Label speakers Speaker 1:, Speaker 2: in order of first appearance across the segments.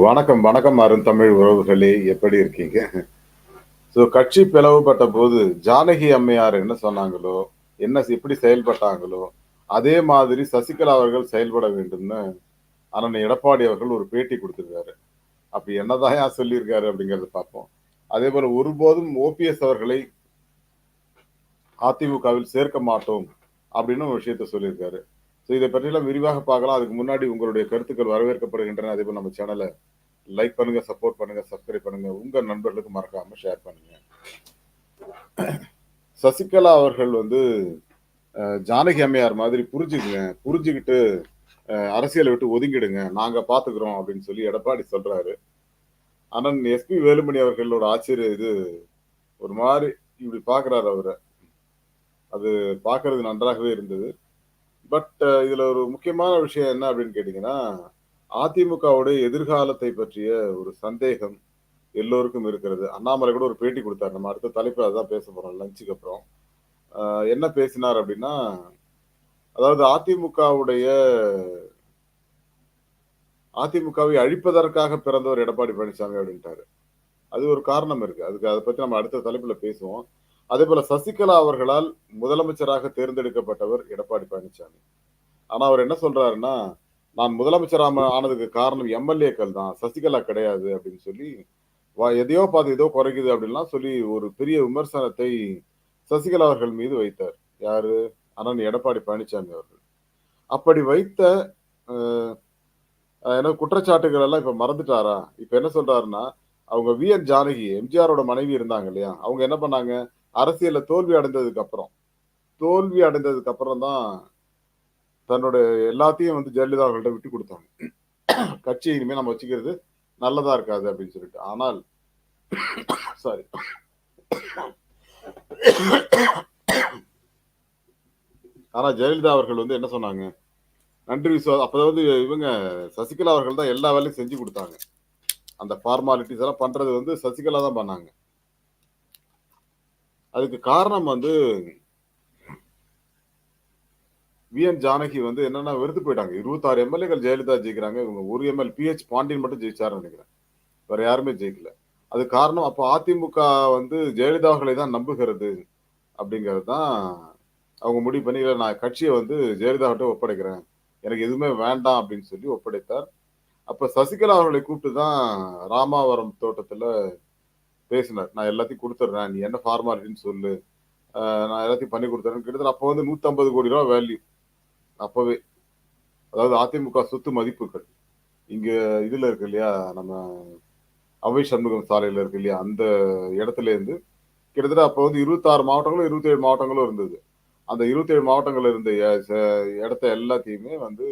Speaker 1: வணக்கம் வணக்கம் அருண் தமிழ் உறவுகளே எப்படி இருக்கீங்க? ஸோ கட்சி பிளவுபட்ட போது ஜானகி அம்மையார் என்ன சொன்னாங்களோ என்ன எப்படி செயல்பட்டாங்களோ அதே மாதிரி சசிகலா அவர்கள் செயல்பட வேண்டும்னு அண்ணன் எடப்பாடி அவர்கள் ஒரு பேட்டி கொடுத்துருக்காரு. அப்படி என்னதான் ஏன் சொல்லியிருக்காரு அப்படிங்கறத பார்ப்போம். அதே போல ஒருபோதும் ஓபிஎஸ் அவர்களை அதிமுகவில் சேர்க்க மாட்டோம் அப்படின்னு ஒரு விஷயத்த சொல்லியிருக்காரு. ஸோ இதை பற்றியெல்லாம் விரிவாக பார்க்கலாம். அதுக்கு முன்னாடி உங்களுடைய கருத்துக்கள் வரவேற்கப்படுகின்றன. அதே போல் நம்ம சேனலை லைக் பண்ணுங்க சப்போர்ட் பண்ணுங்க சப்ஸ்கிரைப் பண்ணுங்க. உங்க நண்பர்களுக்கு மறக்காம ஷேர் பண்ணுங்க. சசிகலா அவர்கள் வந்து ஜானகி அம்மையார் மாதிரி புரிஞ்சுக்குங்க. புரிஞ்சுக்கிட்டு அரசியலை விட்டு ஒதுங்கிடுங்க. நாங்க பாத்துக்கிறோம் அப்படின்னு சொல்லி எடப்பாடி சொல்றாரு. அண்ணன் எஸ்பி வேலுமணி அவர்களோட ஆச்சரியம் இது ஒரு மாதிரி இப்படி பாக்குறாரு அவரை. அது பார்க்கிறது நன்றாகவே இருந்தது. பட் uh, இதுல ஒரு முக்கியமான விஷயம் என்ன அப்படின்னு கேட்டீங்கன்னா அதிமுகவுடைய எதிர்காலத்தை பற்றிய ஒரு சந்தேகம் எல்லோருக்கும் இருக்கிறது. அண்ணாமலை கூட ஒரு பேட்டி கொடுத்தாரு. நம்ம அடுத்த தலைப்பு அதான் பேச போறோம் லஞ்சுக்கு அப்புறம். என்ன பேசினார் அப்படின்னா அதாவது அதிமுகவுடைய அதிமுகவை அழிப்பதற்காக பிறந்தவர் எடப்பாடி பழனிசாமி அப்படின்ட்டாரு. அது ஒரு காரணம் இருக்கு. அதுக்கு அதை பத்தி நம்ம அடுத்த தலைப்புல பேசுவோம். அதே போல சசிகலா அவர்களால் முதலமைச்சராக தேர்ந்தெடுக்கப்பட்டவர் எடப்பாடி பழனிசாமி ஆனா அவர் என்ன சொல்றாருன்னா நான் முதலமைச்சர் ஆனதுக்கு காரணம் எம்எல்ஏக்கள் தான் சசிகலா கிடையாது அப்படின்னு சொல்லி வா- எதையோ பார்த்து ஏதோ குறைக்குது அப்படின்லாம் சொல்லி ஒரு பெரிய விமர்சனத்தை சசிகலா அவர்கள் மீது வைத்தார். யாரு? அண்ணன் எடப்பாடி பழனிசாமி அவர்கள். அப்படி வைத்த ஏன்னா என்ன குற்றச்சாட்டுகள் எல்லாம் இப்ப மறந்துட்டாரா? இப்ப என்ன சொல்றாருன்னா அவங்க வி என் ஜானகி எம்ஜிஆரோட மனைவி இருந்தாங்க இல்லையா? அவங்க என்ன பண்ணாங்க? அரசியல்ல தோல்வி அடைந்ததுக்கு அப்புறம். தோல்வி அடைந்ததுக்கு அப்புறம் தான் தன்னோட எல்லாத்தையும் வந்து ஜெயலலிதா அவர்கள்ட்ட விட்டு கொடுத்தாங்க. கட்சி இனிமே நம்ம வச்சுக்கிறது நல்லதா இருக்காது அப்படின்னு சொல்லிட்டு. ஆனால் சாரி ஆனா ஜெயலலிதா அவர்கள் வந்து என்ன சொன்னாங்க? நன்றி விசுவா வந்து இவங்க சசிகலா அவர்கள் தான் எல்லா வேலையும் செஞ்சு கொடுத்தாங்க. அந்த ஃபார்மாலிட்டிஸ் எல்லாம் பண்றது வந்து சசிகலா தான் பண்ணாங்க. அதுக்கு காரணம் வந்து வி என் ஜானகி வந்து என்னன்னா வெறுத்து போயிட்டாங்க. இருபத்தாறு எம்எல்ஏக்கள் ஜெயலலிதா ஜெயிக்கிறாங்க. இவங்க ஒரு எம்எல் பிஹெச் பாண்டியன் மட்டும் ஜெயிச்சாருன்னு நினைக்கிறேன். வேற யாருமே ஜெயிக்கல. அது காரணம் அப்போ அதிமுக வந்து ஜெயலலிதாக்களை தான் நம்புகிறது அப்படிங்கிறது தான் அவங்க முடிவு பண்ணி இல்லை நான் கட்சியை வந்து ஜெயலலிதாவிட்ட ஒப்படைக்கிறேன். எனக்கு எதுவுமே வேண்டாம் அப்படின்னு சொல்லி ஒப்படைத்தார். அப்ப சசிகலா அவர்களை கூப்பிட்டு தான் ராமாவரம் தோட்டத்துல பேசினார் நான் எல்லாத்தையும் கொடுத்துட்றேன். நீ என்ன ஃபார்மாலிட்டின்னு சொல்லு. நான் எல்லாத்தையும் பண்ணி கொடுத்துறேன் கிட்டத்தட்ட அப்போ வந்து 150 கோடி ரூபா வேல்யூ அப்போவே. அதாவது அதிமுக சொத்து மதிப்புகள். இங்கே இதில் இருக்கு இல்லையா நம்ம அவை சண்முகம் சாலையில் இருக்கு இல்லையா அந்த இடத்துல இருந்து கிட்டத்தட்ட அப்போ வந்து இருபத்தாறு மாவட்டங்களும் இருபத்தேழு மாவட்டங்களும் இருந்தது. அந்த இருபத்தேழு மாவட்டங்கள் இருந்த ச- இடத்த எல்லாத்தையுமே வந்து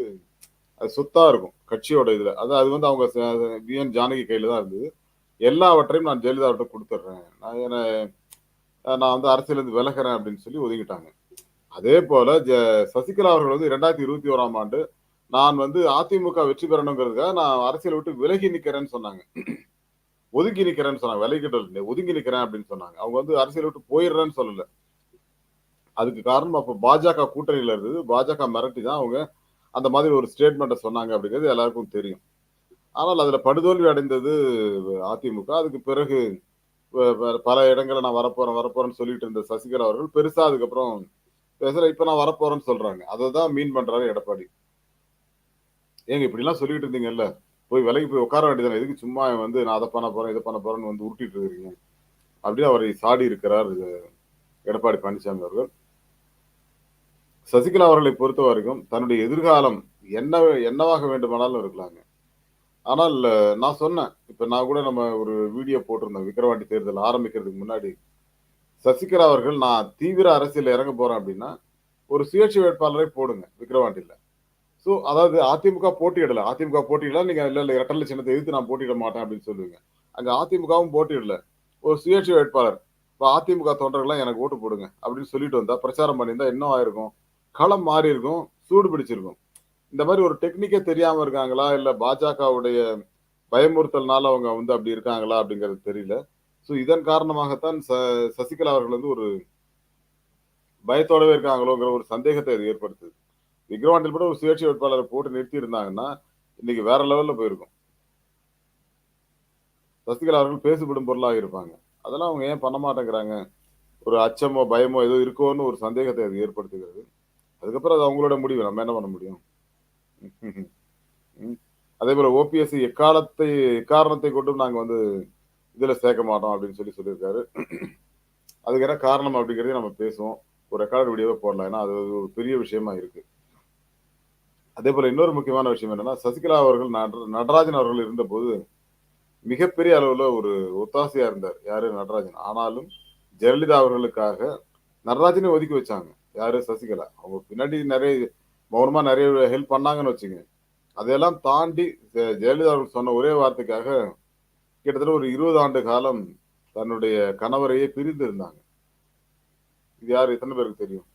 Speaker 1: அது சொத்தாக இருக்கும் கட்சியோட இதில். அது அது வந்து அவங்க வி என் ஜானகி கையில் தான் இருந்தது. எல்லாவற்றையும் நான் ஜெயலலிதாவிட்ட கொடுத்துட்றேன். நான் என்னை நான் வந்து அரசியலிருந்து விலகிறேன் அப்படின்னு சொல்லி ஒதுங்கிட்டாங்க அதே போல ஜ- சசிகலா அவர்கள் வந்து ரெண்டாயிரத்தி இருபத்தி ஓராம் ஆண்டு நான் வந்து அதிமுக வெற்றி பெறணுங்கிறதுக்காக நான் அரசியல் விட்டு விலகி நிற்கிறேன்னு சொன்னாங்க. ஒதுங்கி நிற்கிறேன்னு சொன்னாங்க. விலகிட்டு ஒதுங்கி நிற்கிறேன் அப்படின்னு சொன்னாங்க. அவங்க வந்து அரசியல் விட்டு போயிடுறேன்னு சொல்லல. அதுக்கு காரணம் அப்போ பாஜக கூட்டணியில இருந்தது. பாஜக மிரட்டி தான் அவங்க அந்த மாதிரி ஒரு ஸ்டேட்மெண்ட்டை சொன்னாங்க அப்படிங்கிறது எல்லாருக்கும் தெரியும். ஆனால் அதில் படுதோல்வி அடைந்தது அதிமுக. அதுக்கு பிறகு பல இடங்களை நான் வரப்போறேன் வரப்போறேன்னு சொல்லிட்டு இருந்த சசிகலா அவர்கள் பெருசா அதுக்கப்புறம் பேசல. இப்ப நான் வரப்போறேன்னு சொல்றாங்க. அதை தான் மீன் பண்றாரு எடப்பாடி. ஏங்க இப்படிலாம் சொல்லிட்டு இருந்தீங்கல்ல? போய் விலைக்கு போய் உட்கார வேண்டியதானே எதுக்கு சும்மா வந்து நான் அதை பண்ண போறேன் இதை பண்ண போறேன்னு வந்து உருட்டிட்டு இருக்கீங்க அப்படின்னு அவரை சாடி இருக்கிறார் எடப்பாடி பழனிசாமி அவர்கள். சசிகலா அவர்களை பொறுத்த வரைக்கும் தன்னுடைய எதிர்காலம் என்ன என்னவாக வேண்டுமானாலும் இருக்கலாங்க ஆனால் நான் சொன்னேன். இப்போ நான் கூட நம்ம ஒரு வீடியோ போட்டிருந்தோம் விக்கிரவாண்டி தேர்தல் ஆரம்பிக்கிறதுக்கு முன்னாடி. சசிகலா அவர்கள் நான் தீவிர அரசியல் இறங்க போறேன் அப்படின்னா ஒரு சுயேட்சை வேட்பாளரை போடுங்க விக்கிரவாண்டியில். ஸோ அதாவது அதிமுக போட்டியிடல. அதிமுக போட்டியிடலாம் நீங்கள் இல்லை இல்லை இரட்டலை சின்னத்தை எதிர்த்து நான் போட்டியிட மாட்டேன் அப்படின்னு சொல்லுவீங்க. அங்கே அதிமுகவும் போட்டியிடல. ஒரு சுயேட்சை வேட்பாளர் இப்போ அதிமுக தொண்டர்கள்லாம் எனக்கு ஓட்டு போடுங்க அப்படின்னு சொல்லிட்டு வந்தால் பிரச்சாரம் பண்ணியிருந்தா என்ன ஆயிருக்கும்? களம் மாறி இருக்கும் சூடு பிடிச்சிருக்கும். இந்த மாதிரி ஒரு டெக்னிக்கே தெரியாம இருக்காங்களா? இல்ல பாஜகவுடைய பயமுறுத்தல்னால அவங்க வந்து அப்படி இருக்காங்களா? அப்படிங்கிறது தெரியல. ஸோ இதன் காரணமாகத்தான் ச சசிகலா அவர்கள் வந்து ஒரு பயத்தோடவே இருக்காங்களோங்கிற ஒரு சந்தேகத்தை அது ஏற்படுத்துது. விக்ரவாண்டில் கூட ஒரு சுயேட்சை வேட்பாளரை போட்டு நிறுத்தி இருந்தாங்கன்னா இன்னைக்கு வேற லெவல்ல போயிருக்கும். சசிகலா அவர்கள் பேசுபடும் பொருளாக இருப்பாங்க. அதெல்லாம் அவங்க ஏன் பண்ண மாட்டேங்கிறாங்க? ஒரு அச்சமோ பயமோ ஏதோ இருக்கோன்னு ஒரு சந்தேகத்தை அது ஏற்படுத்துகிறது. அதுக்கப்புறம் அது அவங்களோட முடிவு. நம்ம என்ன பண்ண முடியும்? அதே போல ஓபிஎஸ் எக்காலத்தை எக்காரணத்தை கொண்டும் நாங்க வந்து இதுல சேர்க்க மாட்டோம் அப்படின்னு சொல்லி சொல்லியிருக்காரு. அதுக்கு என்ன காரணம் அப்படிங்கிறதையும் நம்ம பேசுவோம். ஒரு ரெக்கார்டு வீடியோவை போடலாம். ஏன்னா அது ஒரு பெரிய விஷயமா இருக்கு. அதே போல இன்னொரு முக்கியமான விஷயம் என்னன்னா சசிகலா அவர்கள் நடராஜன் அவர்கள் இருந்தபோது மிகப்பெரிய அளவுல ஒரு ஒத்தாசையா இருந்தார். யாரு? நடராஜன். ஆனாலும் ஜெயலலிதா அவர்களுக்காக நடராஜனை ஒதுக்கி வச்சாங்க. யாரு? சசிகலா. அவங்க பின்னாடி நிறைய மௌனமா நிறைய ஹெல்ப் பண்ணாங்கன்னு வச்சுங்க. அதையெல்லாம் தாண்டி ஜெயலலிதா அவர்கள் சொன்ன ஒரே வார்த்தைக்காக கிட்டத்தட்ட ஒரு இருபது ஆண்டு காலம் தன்னுடைய கணவரையே பிரிந்து இருந்தாங்க. இது யார்? எத்தனை பேருக்கு தெரியும்?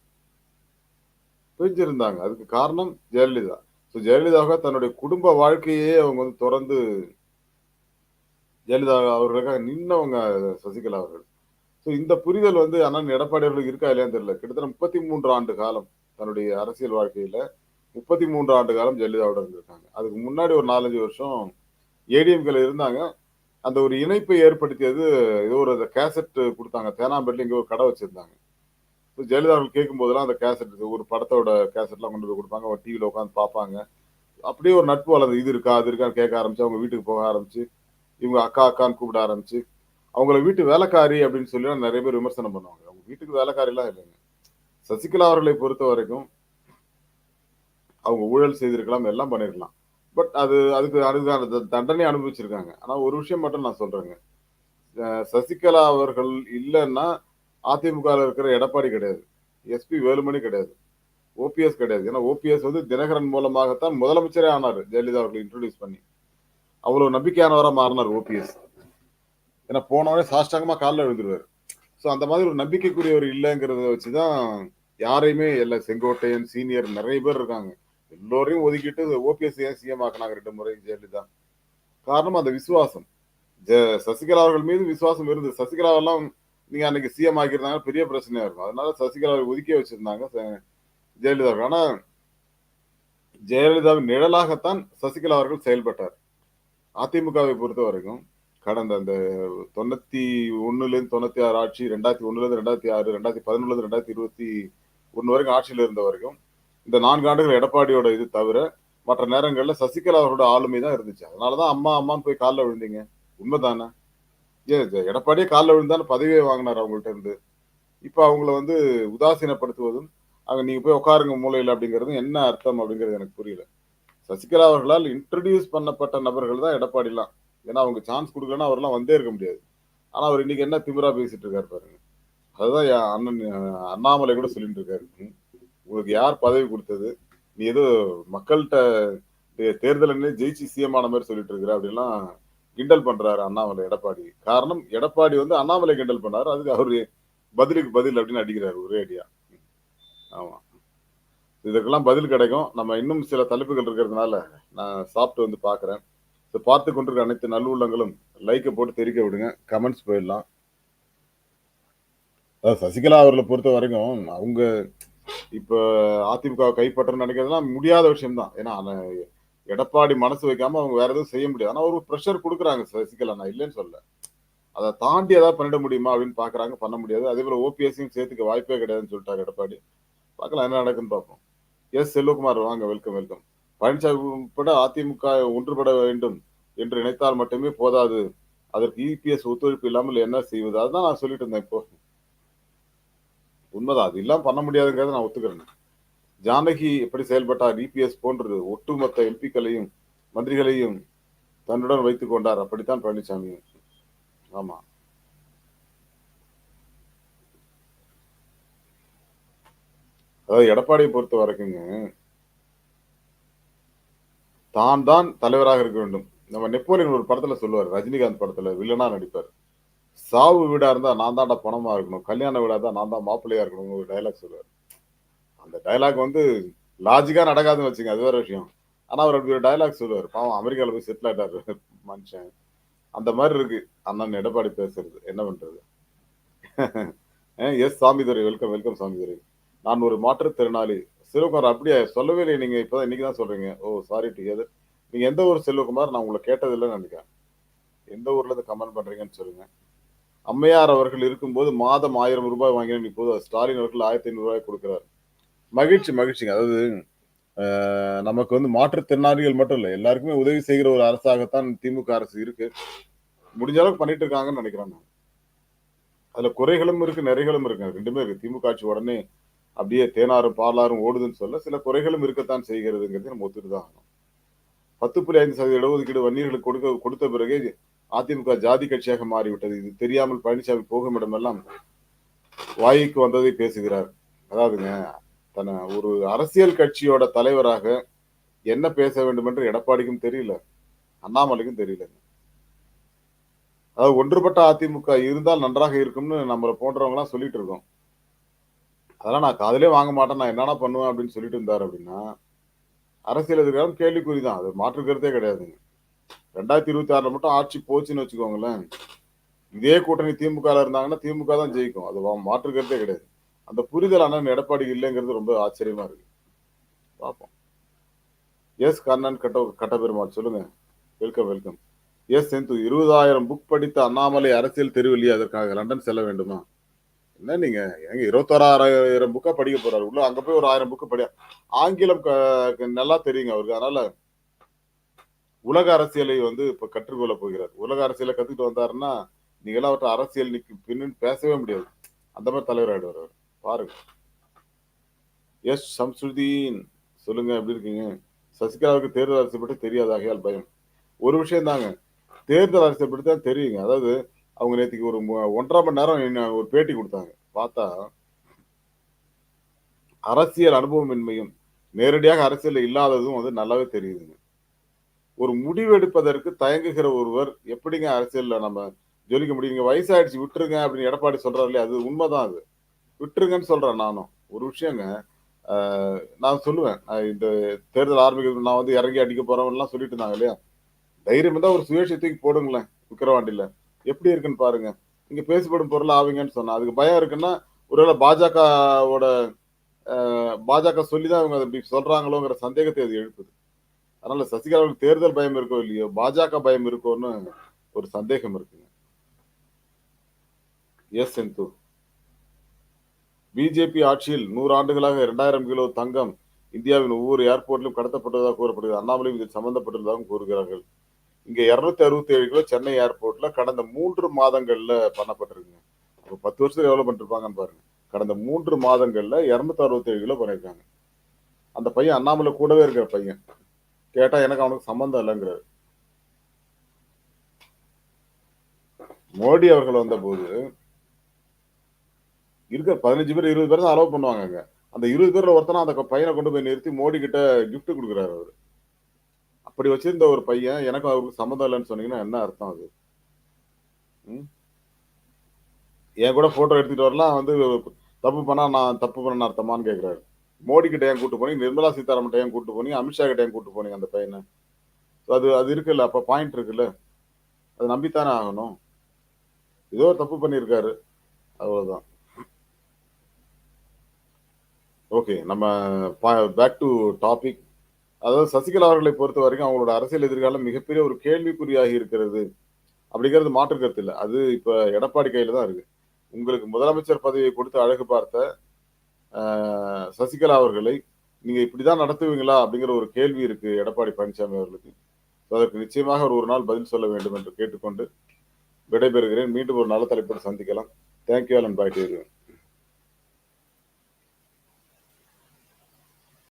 Speaker 1: பிரிஞ்சிருந்தாங்க. அதுக்கு காரணம் ஜெயலலிதா. ஸோ ஜெயலலிதாவாக தன்னுடைய குடும்ப வாழ்க்கையே அவங்க வந்து தொடர்ந்து ஜெயலலிதா அவர்களுக்காக நின்னவங்க சசிகலா அவர்கள். ஸோ இந்த புரிதல் வந்து அண்ணன் எடப்பாடி அவர்களுக்கு இருக்கா இல்லையான்னு தெரியல. கிட்டத்தட்ட முப்பத்தி மூன்று ஆண்டு காலம். தன்னுடைய அரசியல் வாழ்க்கையில முப்பத்தி மூன்று ஆண்டு காலம் ஜெயலலிதாவோட இருந்திருக்காங்க. அதுக்கு முன்னாடி ஒரு நாலஞ்சு வருஷம் ஏடிஎம்கேல இருந்தாங்க. அந்த ஒரு இணைப்பை ஏற்படுத்தியது ஏதோ ஒரு கேசட் கொடுத்தாங்க. தேனாம்பேட்டில் இங்கே ஒரு கடை வச்சிருந்தாங்க. இப்போ ஜெயலலிதா அவர்கள் கேட்கும் போதெல்லாம் அந்த கேசட் ஒரு படத்தோட கேசட்லாம் கொண்டு போய் கொடுப்பாங்க. ஒரு டிவியில் உட்காந்து பார்ப்பாங்க. அப்படியே ஒரு நட்பு வளர்ந்து இது இருக்கா அது இருக்கான்னு கேட்க ஆரம்பிச்சு அவங்க வீட்டுக்கு போக ஆரம்பிச்சு இவங்க அக்கா அக்கான்னு கூப்பிட ஆரம்பிச்சு அவங்கள வீட்டு வேலைக்காரி அப்படின்னு சொல்லி நிறைய பேர் விமர்சனம் பண்ணுவாங்க. அவங்க வீட்டுக்கு வேலைக்காரிலாம் இல்லைங்க. சசிகலா அவர்களை பொறுத்த வரைக்கும் அவங்க ஊழல் செய்திருக்கலாம் எல்லாம் பண்ணிருக்கலாம். பட் அது அதுக்கு அதுக்கான த- தண்டனை அனுபவிச்சிருக்காங்க. ஆனால் ஒரு விஷயம் மட்டும் நான் சொல்றேங்க. சசிகலா அவர்கள் இல்லைன்னா அதிமுக இருக்கிற எடப்பாடி கிடையாது. எஸ்பி வேலுமணி கிடையாது. ஓபிஎஸ் கிடையாது. ஏன்னா ஓபிஎஸ் வந்து தினகரன் மூலமாகத்தான் முதலமைச்சரே ஆனார் ஜெயலலிதா அவர்களை இன்ட்ரடியூஸ் பண்ணி. அவ்வளோ நம்பிக்கையானவராக மாறினார் ஓபிஎஸ் ஏன்னா போனவரே சாஷ்டாங்கமாக காலில் எழுந்துருவார் ஸோ அந்த மாதிரி ஒரு நம்பிக்கைக்குரியவர் இல்லைங்கிறத வச்சுதான் யாரையுமே எல்லா செங்கோட்டையன் சீனியர் நிறைய பேர் இருக்காங்க. எல்லோரையும் ஒதுக்கிட்டு ஓபிஎஸ் ஏன் சிஎம் ஆக்கினாங்க ரெண்டு முறை? ஜெயலலிதா. காரணம் அந்த விசுவாசம். ஜெ- சசிகலா அவர்கள் மீது விசுவாசம் இருந்தது. சசிகலாவெல்லாம் நீங்க அன்னைக்கு சிஎம் ஆக்கியிருந்தாங்க பெரிய பிரச்சனையா இருக்கும். அதனால சசிகலாவை ஒதுக்கி வச்சிருந்தாங்க ச- ஜெயலலிதா அவர்கள். ஆனா ஜெயலலிதாவின் நிழலாகத்தான் சசிகலா அவர்கள் செயல்பட்டார். அதிமுகவை பொறுத்த வரைக்கும் கடந்த அந்த தொண்ணூத்தி ஒன்னுலேருந்து தொண்ணூத்தி ஆறு ஆட்சி ரெண்டாயிரத்தி ஒன்றுலேருந்து ரெண்டாயிரத்தி ஆறு ரெண்டாயிரத்தி பதினொன்னுல இருந்து ரெண்டாயிரத்தி இருபத்தி ஒன்று வரைக்கும் ஆட்சியில் இருந்த வரைக்கும் இந்த நான்கு ஆண்டுகள் எடப்பாடியோட இது தவிர மற்ற நேரங்களில் சசிகலா அவரோட ஆளுமை தான் இருந்துச்சு. அதனாலதான் அம்மா அம்மான்னு போய் காலில் விழுந்தீங்க. உண்மைதானே? ஏ எடப்பாடியே காலில் விழுந்தாலும் பதவியே வாங்கினார் அவங்கள்ட்ட இருந்து. இப்போ அவங்கள வந்து உதாசீனப்படுத்துவதும் அங்க நீங்க போய் உட்காருங்க மூலையில் அப்படிங்கிறதும் என்ன அர்த்தம் அப்படிங்கிறது எனக்கு புரியல. சசிகலா அவர்களால் இன்ட்ரடியூஸ் பண்ணப்பட்ட நபர்கள் தான் எடப்பாடிலாம். ஏன்னா அவங்க சான்ஸ் கொடுக்கலன்னா அவர்லாம் வந்தே இருக்க முடியாது. ஆனால் அவர் இன்னைக்கு என்ன திமிரா பேசிட்டு இருக்காரு பாருங்க. அதுதான் என் அண்ணன் அண்ணாமலை கூட சொல்லிட்டு இருக்காரு. உங்களுக்கு யார் பதவி கொடுத்தது? நீ ஏதோ மக்கள்கிட்ட தே- தேர்தல் ஜெயிச்சு சிஎம் ஆன மாதிரி சொல்லிட்டு இருக்கிற அப்படிலாம் கிண்டல் பண்றாரு அண்ணாமலை எடப்பாடி. காரணம் எடப்பாடி வந்து அண்ணாமலை கிண்டல் பண்ணாரு. அதுக்கு அவரு பதிலுக்கு பதில் அப்படின்னு அடிக்கிறாரு ஒரே அடியா. ஆமா. இதுக்கெல்லாம் பதில் கிடைக்கும். நம்ம இன்னும் சில தலைப்புகள் இருக்கிறதுனால நான் சாப்பிட்டு வந்து பார்க்குறேன். ஸோ பார்த்து கொண்டிருக்க அனைத்து நல்லுள்ளங்களும் லைக்கை போட்டு தெரிவிக்க விடுங்க. கமெண்ட்ஸ் போயிடலாம். சசிகலா அவர்களை பொறுத்த வரைக்கும் அவங்க இப்போ அதிமுக கைப்பற்றணும்னு நினைக்கிறதுலாம் முடியாத விஷயம்தான். ஏன்னா அந்த எடப்பாடி மனசு வைக்காம அவங்க வேற எதுவும் செய்ய முடியாது. ஆனால் ஒரு ப்ரெஷர் கொடுக்குறாங்க சசிகலா. நான் இல்லைன்னு சொல்ல அதை தாண்டி ஏதாவது பண்ணிட முடியுமா அப்படின்னு பாக்குறாங்க பண்ண முடியாது. அதே போல ஓபிஎஸ்ஸையும் சேர்த்துக்க வாய்ப்பே கிடையாதுன்னு சொல்லிட்டாரு எடப்பாடி. பார்க்கலாம் என்ன நடக்குன்னு பார்ப்போம். எஸ் செல்வகுமார் வாங்க. வெல்கம் வெல்கம் பழனிசாமி உட்பட அதிமுக ஒன்றுபட வேண்டும் என்று நினைத்தால் மட்டுமே போதாது. அதற்கு இபிஎஸ் ஒத்துழைப்பு இல்லாமல் என்ன செய்வது? அதுதான் நான் சொல்லிட்டு இருந்தேன் இப்போ. உண்மைதான். அது இல்லாமல் பண்ண முடியாதுங்கிறத நான் ஒத்துக்கிறேன். ஜானகி எப்படி செயல்பட்டார்? இபிஎஸ் போன்றது ஒட்டுமொத்த எம்பிக்களையும் மந்திரிகளையும் தன்னுடன் வைத்துக் கொண்டார். அப்படித்தான் பழனிசாமி. ஆமா. அதாவது எடப்பாடியை பொறுத்த வரைக்குங்க தான் தான் தலைவராக இருக்க வேண்டும். நம்ம நெப்போலியன் ஒரு படத்துல சொல்லுவார் ரஜினிகாந்த் படத்துல வில்லனா நடிப்பார். சாவு வீடா இருந்தா நான் தான்டா பணமா இருக்கணும் கல்யாண வீடா இருந்தா நான் தான் மாப்பிள்ளையா இருக்கணும் ஒரு டைலாக் சொல்லுவார். அந்த டைலாக் வந்து லாஜிக்கா நடக்காதுன்னு வச்சுங்க அது வேற விஷயம். ஆனா அவர் அப்படி ஒரு டைலாக் சொல்லுவார். பாவம் அமெரிக்கால போய் செட்டில் ஆயிட்டாரு மனுஷன். அந்த மாதிரி இருக்கு. அண்ணன் எடப்பாடி பேசுறது. என்ன பண்றது? S Samidurai welcome welcome Samidurai. நான் ஒரு மாற்றுத்திறனாளி. சிவகுமார் அப்படியா? சொல்லவே இல்லை நீங்க. இப்பதான் இன்னைக்கு தான் சொல்றீங்க. ஓ சாரி டு ஹியர் நீங்க எந்த ஊர் செல்வகுமார்? நான் உங்களை கேட்டதில்லைன்னு நினைக்கிறேன். எந்த ஊர்ல இருந்து கமெண்ட் பண்றீங்கன்னு சொல்லுங்க. அம்மையார் அவர்கள் இருக்கும்போது மாதம் ஆயிரம் ரூபாய் வாங்கினேன். இப்போது ஸ்டாலின் அவர்கள் ஆயிரத்தி ஐநூறு ரூபாய் கொடுக்கிறார். மகிழ்ச்சி மகிழ்ச்சிங்க. அதாவது அஹ், நமக்கு வந்து மாற்றுத்திறனாளிகள் மட்டும் இல்லை எல்லாருக்குமே உதவி செய்கிற ஒரு அரசாகத்தான் திமுக அரசு இருக்கு. முடிஞ்ச அளவுக்கு பண்ணிட்டு இருக்காங்கன்னு நினைக்கிறேன் நான். அதுல குறைகளும் இருக்கு நிறைகளும் இருக்கு. ரெண்டுமே இருக்கு. திமுக ஆட்சி உடனே அப்படியே தேனாரும் பாலாரும் ஓடுதுன்னு சொல்ல சில குறைகளும் இருக்கத்தான் செய்கிறதுங்கிறது நம்ம ஒத்துட்டு தான் ஆகணும். பத்து புள்ளி ஐந்து சதவீத இடஒதுக்கீடு வன்னியர்களுக்கு கொடுக்க கொடுத்த பிறகு அதிமுக ஜாதி கட்சியாக மாறிவிட்டது. இது தெரியாமல் பழனிசாமி போகும் இடமெல்லாம் வாய்க்கு வந்ததை பேசுகிறார். அதாவதுங்க தன்னை ஒரு அரசியல் கட்சியோட தலைவராக என்ன பேச வேண்டும் என்று எடப்பாடிக்கும் தெரியல. அண்ணாமலைக்கும் தெரியலங்க அதாவது ஒன்றுபட்ட அதிமுக இருந்தால் நன்றாக இருக்கும்னு நம்மளை போன்றவங்க எல்லாம் சொல்லிட்டு இருக்கோம். அதெல்லாம் நான் காதலே வாங்க மாட்டேன். நான் என்னென்ன பண்ணுவேன் அப்படின்னு சொல்லிட்டு இருந்தார் அப்படின்னா அரசியல் எதிர்காலம் கேள்விக்குறி தான் அது மாற்றுக்கிறதே கிடையாதுங்க. ரெண்டாயிரத்தி இருபத்தி ஆறில் மட்டும் ஆட்சி போச்சுன்னு வச்சுக்கோங்களேன். இதே கூட்டணி திமுக இருந்தாங்கன்னா திமுக தான் ஜெயிக்கும். அது மாற்றுக்கிறதே கிடையாது. அந்த புரிதல் அண்ணன் எடப்பாடி இல்லைங்கிறது ரொம்ப ஆச்சரியமா இருக்கு. பார்ப்போம் எஸ் கண்ணன் கட்ட கட்ட பெருமாள் சொல்லுங்க. வெல்கம் வெல்கம் எஸ் செந்து இருபதாயிரம் புக் படித்த அண்ணாமலை அரசியல் தெருவெளியே அதற்காக லண்டன் செல்ல வேண்டுமா? என்ன நீங்க? எங்க இருபத்தோராயிரம் புக்கா படிக்க போறாரு. உள்ள அங்க போய் ஒரு ஆயிரம் புக்கு படி. ஆங்கிலம் நல்லா தெரியுங்க அவருக்கு. அதனால உலக அரசியலை வந்து இப்ப கற்றுக்கொள்ள போகிறார். உலக அரசியலை கத்துக்கிட்டு வந்தாருன்னா நீங்க எல்லாம் அவற்ற அரசியல் நிக்கு பின்னு பேசவே முடியாது. அந்த மாதிரி தலைவர் ஆயிடுவார் அவர். பாருங்க. எஸ் சம்சுதீன் சொல்லுங்க எப்படி இருக்கீங்க? சசிகலாவுக்கு தேர்தல் அரசு பற்றி தெரியாது ஆகையால் பயம். ஒரு விஷயம் தாங்க. தேர்தல் அரசை பற்றி தான் தெரியுங்க. அதாவது அவங்க நேற்றுக்கு ஒரு ஒன்றரை மணி நேரம் என்ன ஒரு பேட்டி கொடுத்தாங்க. பார்த்தா அரசியல் அனுபவமின்மையும் நேரடியாக அரசியல் இல்லாததும் வந்து நல்லாவே தெரியுதுங்க. ஒரு முடிவு எடுப்பதற்கு தயங்குகிற ஒருவர் எப்படிங்க அரசியல்ல நம்ம ஜொலிக்க முடியுங்க வயசாயிடுச்சு விட்டுருங்க அப்படின்னு எடப்பாடி சொல்றாரு இல்லையா? அது உண்மைதான் அது. விட்டுருங்கன்னு சொல்றேன் நானும். ஒரு விஷயங்க நான் சொல்லுவேன். இந்த தேர்தல் ஆரம்பிக்கிறது நான் வந்து இறங்கி அடிக்க போறவன்லாம் சொல்லிட்டு இருந்தாங்க இல்லையா? தைரியம் தான் ஒரு சுயேட்சை தூக்கி போடுங்களேன் விக்கிரவாண்டியில. எப்படி இருக்குன்னு பாருங்க. நீங்க பேசப்படும் பொருள் ஆவீங்கன்னு சொன்னா அதுக்கு பயம் இருக்குன்னா ஒருவேளை பாஜகவோட பாஜக சொல்லிதான் தான் அவங்க இப்படி சொல்றாங்களோங்கிற சந்தேகத்தை அது எழுப்புது. அதனால சசிகலாவுக்கு தேர்தல் பயம் இருக்கோ இல்லையோ பாஜக பயம் இருக்கோன்னு ஒரு சந்தேகம் இருக்குங்க. எஸ் செந்து. பிஜேபி ஆட்சியில் நூறு ஆண்டுகளாக இரண்டாயிரம் கிலோ தங்கம் இந்தியாவின் ஒவ்வொரு ஏர்போர்ட்டிலும் கடத்தப்பட்டதாக கூறப்படுகிறது. அண்ணாமலையும் இதில் சம்பந்தப்பட்டுள்ளதாகவும் கூறுகிறார்கள். இங்க இருநூத்தி அறுபத்தி ஏழு கிலோ சென்னை ஏர்போர்ட்ல கடந்த மூன்று மாதங்கள்ல பண்ணப்பட்டிருக்குங்க. அப்போ பத்து வருஷத்துல எவ்வளவு பண்ணிருப்பாங்கன்னு பாருங்க. கடந்த மூன்று மாதங்கள்ல இருநூத்தி அறுபத்தி ஏழு கிலோ பண்ணிருக்காங்க. அந்த பையன் அண்ணாமலை கூடவே இருக்கிற பையன். கேட்டா எனக்கு அவனுக்கு சம்பந்தம் இல்லைங்கிறாரு. மோடி அவர்கள் வந்த போது இருக்கிற பதினஞ்சு பேர் இருபது பேர் தான் அலோவ் பண்ணுவாங்க அந்த இருபது பேர்ல ஒருத்தனா அந்த பையனை கொண்டு போய் நிறுத்தி மோடி கிட்ட கிஃப்ட் கொடுக்குறாரு அவர். அப்படி வச்சிருந்த ஒரு பையன் எனக்கு அவருக்கு சம்மந்தம் இல்லைன்னு சொன்னீங்கன்னா என்ன அர்த்தம் அது? ம்? என் கூட போட்டோ எடுத்துட்டு வரலாம் வந்து தப்பு பண்ணா நான் தப்பு பண்ண அர்த்தமான்னு கேட்கிறாரு மோடி கிட்ட ஏன் கூட்டு போனீங்க நிர்மலா சீதாராமன் ஏன் கூட்டு போனீங்க அமித்ஷா கிட்ட ஏன் கூட்டு போனீங்க அந்த பையனை. அது அது இருக்குல்ல அப்ப பாயிண்ட் இருக்குல்ல? அது நம்பித்தானே ஆகணும். ஏதோ தப்பு பண்ணியிருக்காரு. அவ்வளவுதான். ஓகே நம்ம பேக் டு டாபிக் அதாவது சசிகலா அவர்களை பொறுத்த வரைக்கும் அவங்களோட அரசியல் எதிர்காலம் மிகப்பெரிய ஒரு கேள்விக்குறியாகி இருக்கிறது அப்படிங்கிறது மாற்று கருத்து இல்லை. அது இப்ப எடப்பாடி கையில தான் இருக்கு. உங்களுக்கு முதலமைச்சர் பதவியை கொடுத்து அழகு பார்த்த சசிகலா அவர்களை நீங்க இப்படிதான் நடத்துவீங்களா அப்படிங்கிற ஒரு கேள்வி இருக்கு எடப்பாடி பழனிசாமி அவர்களுக்கு. அதற்கு நிச்சயமாக ஒரு ஒரு நாள் பதில் சொல்ல வேண்டும் என்று கேட்டுக்கொண்டு விடைபெறுகிறேன். மீண்டும் ஒரு நல்ல தலைப்போடு சந்திக்கலாம். Thank you and bye to